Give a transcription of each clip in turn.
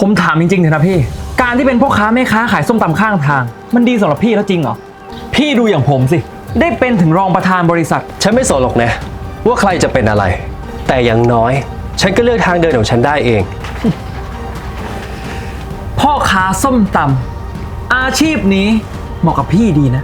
ผมถามจริงๆเถอะนะพี่ การที่เป็นพ่อค้าแม่ค้าขายส้มตำข้างทาง มันดีสำหรับพี่แล้วจริงเหรอ พี่ดูอย่างผมสิ ได้เป็นถึงรองประธานบริษัท ฉันไม่สนหรอกนะ ว่าใครจะเป็นอะไร แต่อย่างน้อย ฉันก็เลือกทางเดินของฉันได้เอง พ่อค้าส้มตำอาชีพนี้เหมาะกับพี่ดีนะ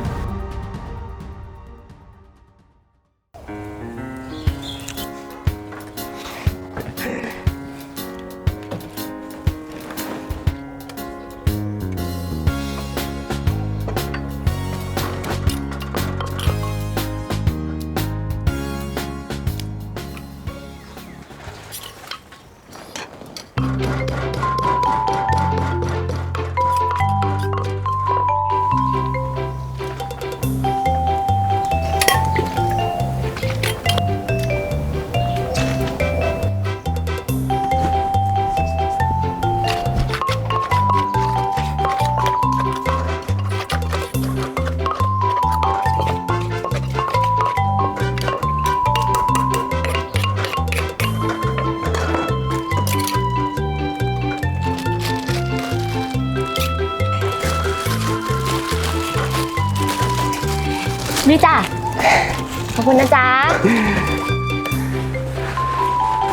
ขอบคุณนะจ๊ะ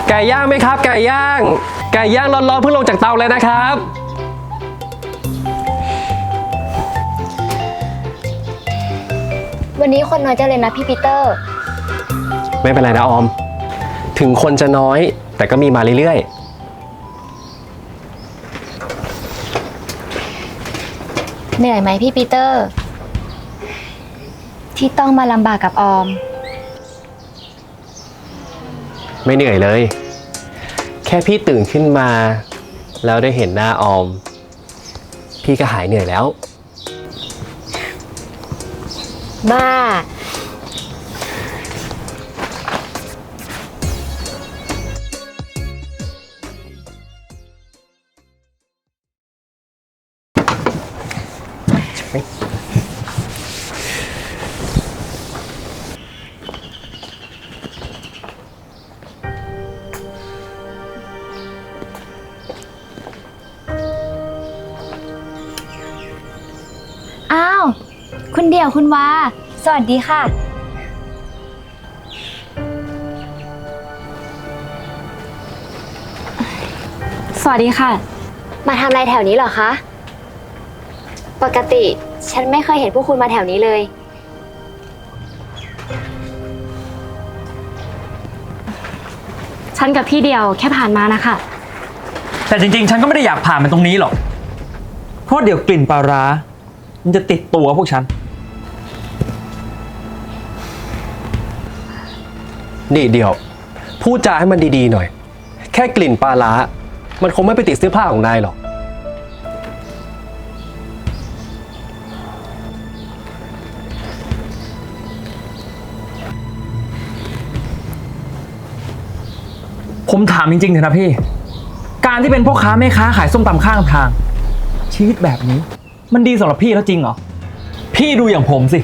ไก่ย่างไหมครับ ไก่ย่าง ไก่ย่างร้อนๆเพิ่งลงจากเตาเลยนะครับ วันนี้คนน้อยจังเลยนะพี่ปีเตอร์ ไม่เป็นไรนะออม ถึงคนจะน้อยแต่ก็มีมาเรื่อยเหนื่อยไหมพี่ปีเตอร์ ที่ต้องมาลำบากกับออมๆไม่เหนื่อยเลย แค่พี่ตื่นขึ้นมา แล้วได้เห็นหน้าออม พี่ก็หายเหนื่อยแล้ว บ้า เดี่ยวคุณวา สวัสดีค่ะ สวัสดีค่ะ มาทำอะไรแถวนี้เหรอคะ ปกติฉันไม่เคยเห็นพวกคุณมาแถวนี้เลย ฉันกับพี่เดียวแค่ผ่านมานะคะ แต่จริงๆ ฉันก็ไม่ได้อยากผ่านมันตรงนี้หรอก เพราะเดี๋ยวกลิ่นปลาร้ามันจะติดตัวพวกฉัน นี่เดียว พูดจาให้มันดีๆหน่อย แค่กลิ่นปลาร้า มันคงไม่ไปติดเสื้อผ้าของนายหรอก ผมถามจริงๆเถอะนะพี่ การที่เป็นพ่อค้าแม่ค้าขายส้มตำข้างทาง ชีวิตแบบนี้ มันดีสำหรับพี่แล้วจริงเหรอ พี่ดูอย่างผมสิ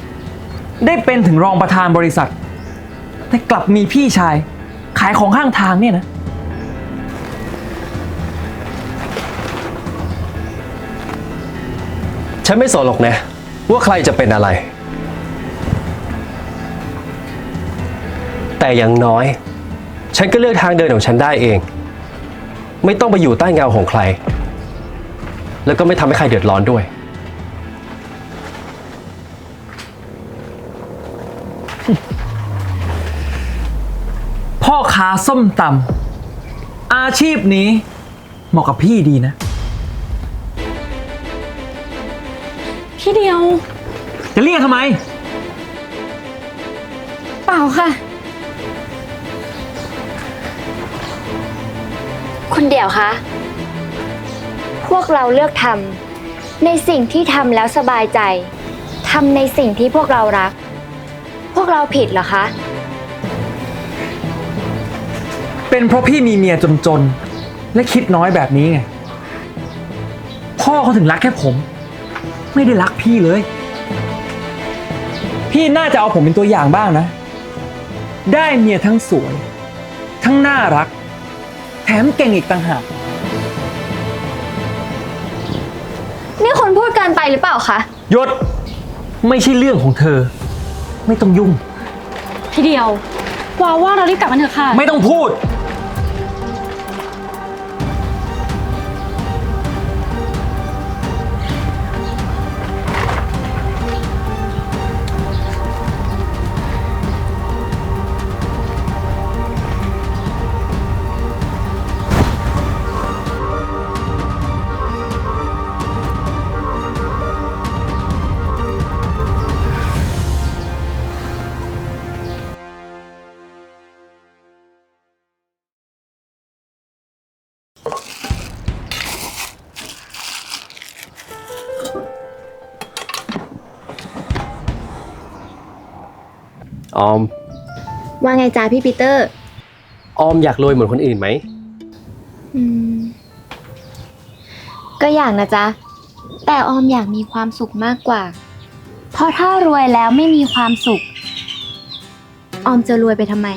ได้เป็นถึงรองประธานบริษัท แต่กลับมีพี่ชาย ขายของข้างทางเนี่ยนะ ฉันไม่สนหรอกนะ ว่าใครจะเป็นอะไร แต่อย่างน้อย ฉันก็เลือกทางเดินของฉันได้เอง ไม่ต้องไปอยู่ใต้เงาของใคร แล้วก็ไม่ทำให้ใครเดือดร้อนด้วย พ่อค้าส้มตำอาชีพนี้ เหมาะกับพี่ดีนะ พี่เดียว จะเรียกทำไม เปล่าค่ะ คุณเดี่ยวคะ พวกเราเลือกทำในสิ่งที่ทำแล้วสบายใจทำในสิ่งที่พวกเรารัก พวกเราผิดเหรอคะ เป็นเพราะพี่มีเมียจนๆ และคิดน้อยแบบนี้ไง พ่อเขาถึงรักแค่ผม ไม่ได้รักพี่เลย พี่น่าจะเอาผมเป็นตัวอย่างบ้างนะ ได้เมียทั้งสวย ทั้งน่ารัก แถมเก่งอีกต่างหากกินไปหรือเปล่าคะหยศ ไม่ใช่เรื่องของเธอ ไม่ต้องยุ่ง พี่เดียววาว่าเรารีบกลับกันเถอะค่ะ ไม่ต้องพูด ออม ว่าไงจ้าพี่ปีเตอร์ ออมอยากรวยเหมือนคนอื่นไหม อืม ก็อยากนะจ๊ะ แต่ออมอยากมีความสุขมากกว่า เพราะถ้ารวยแล้วไม่มีความสุข ออมจะรวยไปทำไม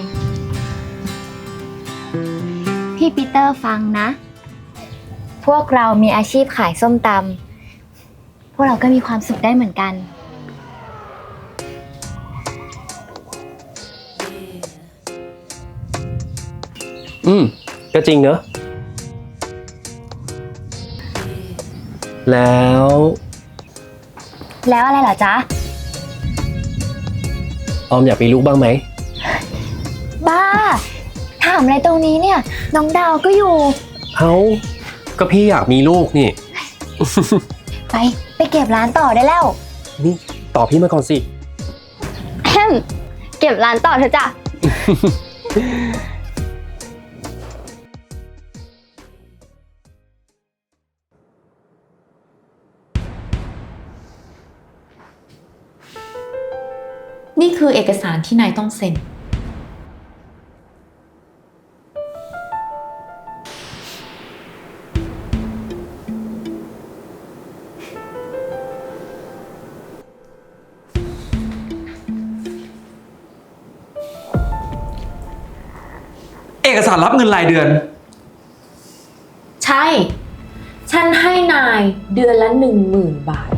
พี่ปีเตอร์ฟังนะ พวกเรามีอาชีพขายส้มตำพวกเราก็มีความสุขได้เหมือนกัน อืม ก็จริงเนอะ แล้ว แล้วอะไรเหรอจ๊ะ ออมอยากมีลูกบ้างไหม บ้า ถามอะไรตรงนี้เนี่ย น้องดาวก็อยู่ เอ้า ก็พี่อยากมีลูกนี่ ไป ไปเก็บร้านต่อได้แล้ว นี่ตอบพี่มาก่อนสิแฮมเก็บร้านต่อเถอะจ้ะ นี่คือเอกสารที่นายต้องเซ็น เอกสารรับเงินรายเดือน ใช่ ฉันให้นายเดือนละหนึ่งหมื่นบาท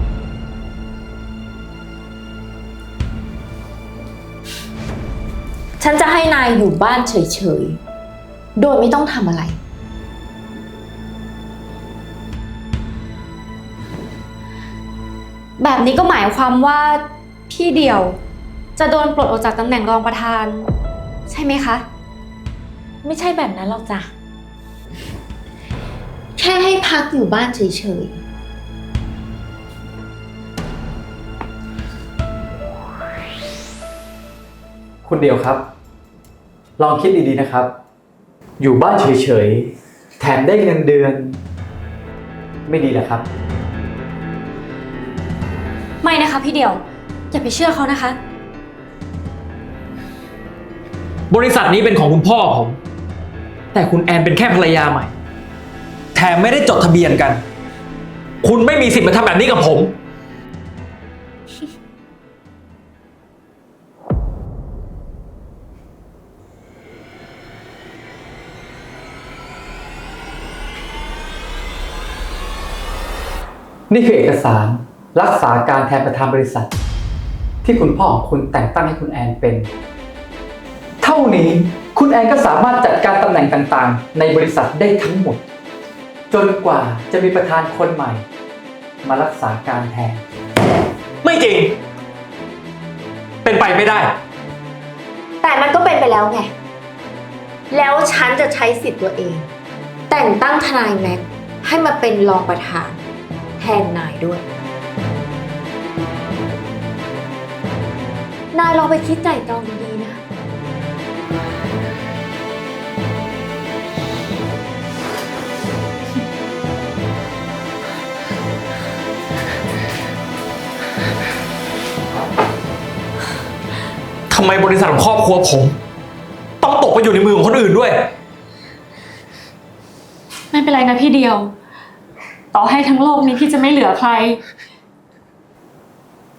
ฉันจะให้นายอยู่บ้านเฉยๆ โดยไม่ต้องทำอะไร แบบนี้ก็หมายความว่าพี่เดียวจะโดนปลดออกจากตำแหน่งรองประธาน ใช่ไหมคะ ไม่ใช่แบบนั้นหรอกจ้ะ แค่ให้พักอยู่บ้านเฉยๆคุณเดียวครับ ลองคิดดีๆนะครับ อยู่บ้านเฉยๆ แถมได้เงินเดือน ไม่ดีเหรอครับ ไม่นะคะพี่เดียว อย่าไปเชื่อเขานะคะ บริษัทนี้เป็นของคุณพ่อผม แต่คุณแอนเป็นแค่ภรรยาใหม่ แถมไม่ได้จดทะเบียนกัน คุณไม่มีสิทธิ์มาทำแบบนี้กับผม นี่คือเอกสารรักษาการแทนประธานบริษัท ที่คุณพ่อของคุณแต่งตั้งให้คุณแอนเป็น เท่านี้คุณแอนก็สามารถจัดการตำแหน่งต่างๆ ในบริษัทได้ทั้งหมด จนกว่าจะมีประธานคนใหม่ มารักษาการแทน ไม่จริง เป็นไปไม่ได้ แต่มันก็เป็นไปแล้วไง แล้วฉันจะใช้สิทธิ์ตัวเอง แต่งตั้งทนายแม็กซ์ให้มาเป็นรองประธาน นนายด้วย นายลองไปคิดใจตรองดีๆนะ ทำไมบริษัทของครอบครัวผม ต้องตกไปอยู่ในมือของคนอื่นด้วย ไม่เป็นไรนะพี่เดียว ต่อให้ทั้งโลกนี้พี่จะไม่เหลือใคร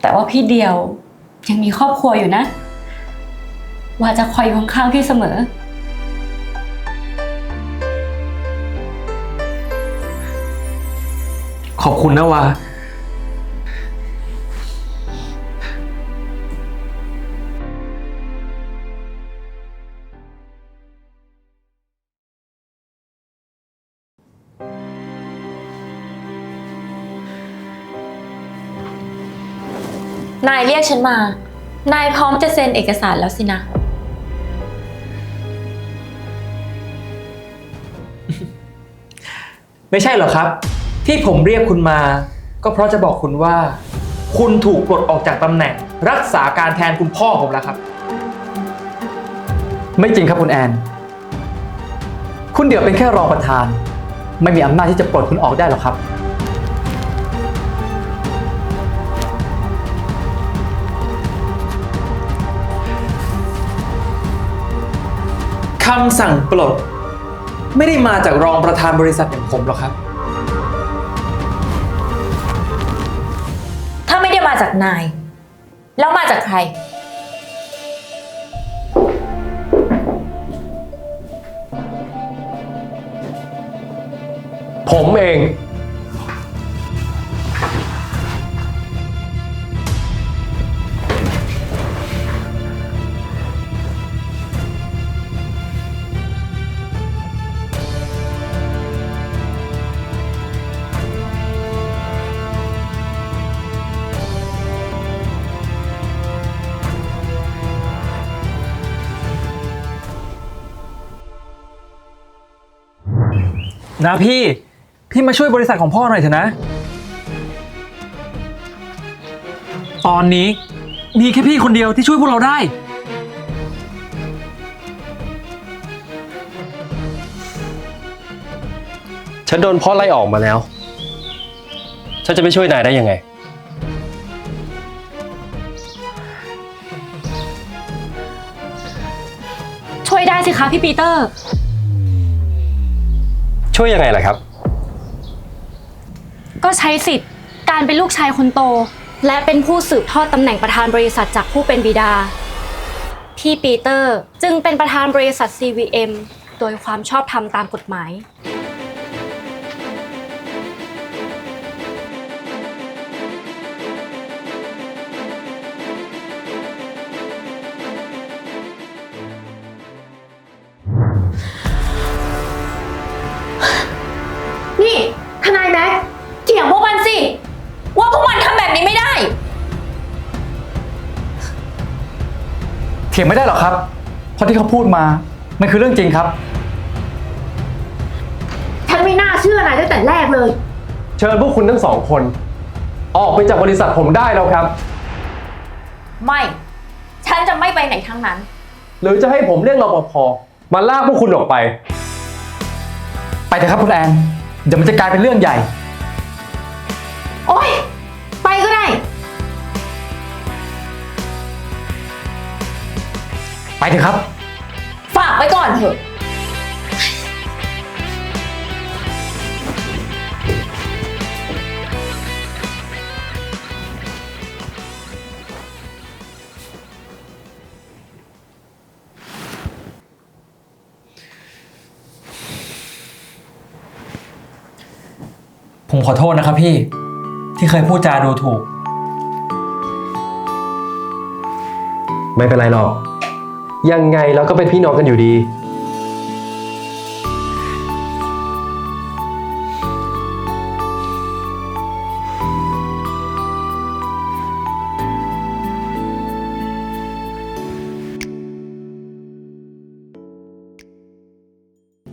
แต่ว่าพี่เดียวยังมีครอบครัวอยู่นะ ว่าจะคอยอยู่ข้างๆพี่เสมอ ขอบคุณนะวา นายเรียกฉันมา นายพร้อมจะเซ็นเอกสารแล้วสินะ ไม่ใช่เหรอครับ ที่ผมเรียกคุณมา ก็เพราะจะบอกคุณว่า คุณถูกปลดออกจากตำแหน่ง รักษาการแทนคุณพ่อผมแล้วครับ ไม่จริงครับคุณแอน คุณเดี่ยวเป็นแค่รองประธาน ไม่มีอำนาจที่จะปลดคุณออกได้หรอกครับ คำสั่งปลด ไม่ได้มาจากรองประธานบริษัทอย่างผมหรอกครับ ถ้าไม่ได้มาจากนาย แล้วมาจากใคร ผมเอง นะพี่พี่มาช่วยบริษัทของพ่อหน่อยเถอะนะ ตอนนี้มีแค่พี่คนเดียวที่ช่วยพวกเราได้ ฉันโดนพ่อไล่ออกมาแล้ว ฉันจะไม่ช่วยนายได้ยังไง ช่วยได้สิคะพี่ปีเตอร์ ช่วยยังไงล่ะครับ ก็ใช้สิทธิ์การเป็นลูกชายคนโต และเป็นผู้สืบทอดตำแหน่งประธานบริษัทจากผู้เป็นบิดา พี่ปีเตอร์จึงเป็นประธานบริษัท CVM โดยความชอบธรรมตามกฎหมาย ถียงไม่ได้หรอกครับ เพราะที่เขาพูดมา มันคือเรื่องจริงครับ ฉันไม่น่าเชื่อนายตั้งแต่แรกเลย เชิญพวกคุณทั้งสองคน ออกไปจากบริษัทผมได้แล้วครับ ไม่ ฉันจะไม่ไปไหนทั้งนั้น หรือจะให้ผมเรียกรปภมาลากพวกคุณออกไป ไปเถอะครับคุณแอน เดี๋ยวมันจะกลายเป็นเรื่องใหญ่ โอ๊ย ไปก็ได้ ไปเถอะครับ ฝากไว้ก่อนเถอะ ผมขอโทษนะครับพี่ ที่เคยพูดจาดูถูก ไม่เป็นไรหรอก ยังไงเราก็เป็นพี่น้องกันอยู่ดี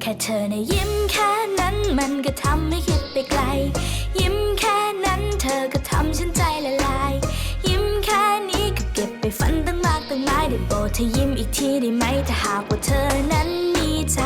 แค่เธอในะยิ้มแค่นั้นมันก็ทำให้คิดไปไกล ได้โปรดเธอยิ้มอีกทีได้ไหมถ้าหากว่าเธอนั้นมีใจ